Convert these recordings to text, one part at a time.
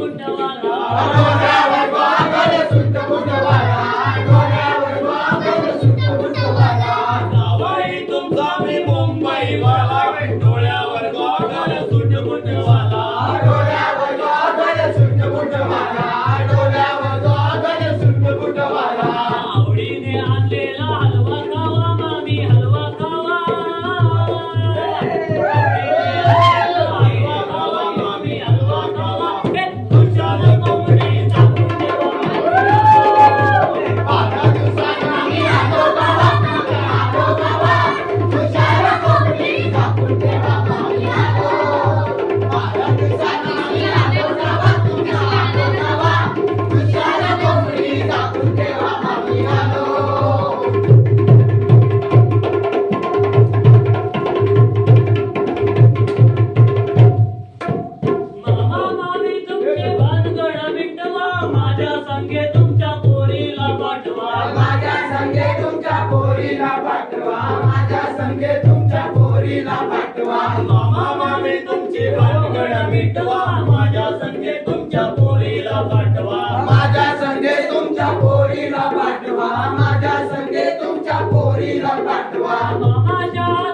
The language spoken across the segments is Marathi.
పట్టుకుంటావా? म्हणजे तुमच्या पोरीला पाठवा. मामा मामी तुमची भानगड मिटवा. माझ्या संगे तुमच्या पोरीला पाठवा. माझ्या संगे तुमच्या पोरीला पाठवा. माझ्या संगे तुमच्या पोरीला पाठवा. मामाच्या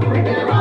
Bring it around.